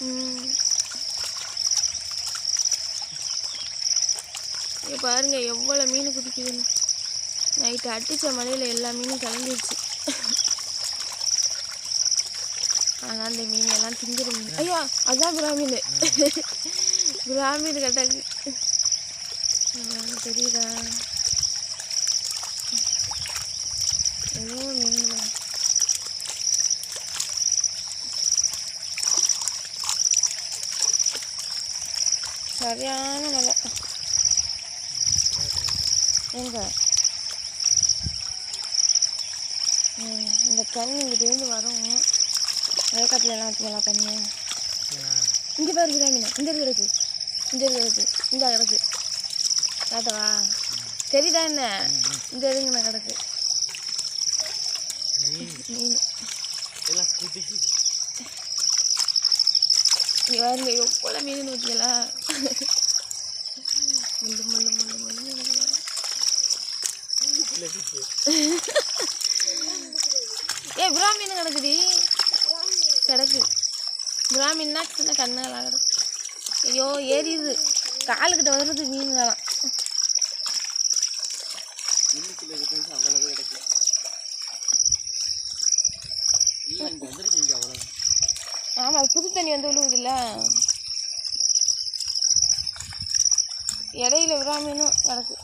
ம். பாருங்கள் பாருங்க எவ்வளோ மீன் குதிக்குதுன்னு. நைட்டு அடித்த மழையில் எல்லா மீனும் கலந்துருச்சு ஆனால் அந்த மீன் எல்லாம் திங்கிற மீன் ஐயா அதுதான் பிராமீன். பிராமீன் கட்டாக்கு. தெரியுதா மீன் பாரு. சரியான மழை எங்க இந்த தண்ணி இங்கிட்டேருந்து வரும். வயக்காட்டுல எல்லாம் வச்சுக்கலாம் தண்ணியை இங்கே பாரு கிராமினா இந்த கிடக்கு இந்த கிடக்கு இந்த கிடக்கு. காட்டவா தெரியுதா என்ன? இந்த இதுங்க கிடக்கு. மீன். எல்லாம் இங்கே பாருங்க எவ்வளோ மீன் ஊற்றிங்களா முள்ளு முள்ளு முள்ளு முள்ளு கிடக்குதா. ஏய் பிராமீன் கிடக்குடி. கிடக்கு. பிராமீன்னா சின்ன கண்ணெல்லாம் கிடக்கு ஐயோ ஏறிடுது காலுக்கிட்ட வருது இன்னுக்குள்ள இருக்கிறது அவ்வளவு கிடைக்கும் ஆமாம் அது புது தண்ணி வந்து விழுவுதுல்ல இடையில விராமீனும் கிடக்கு.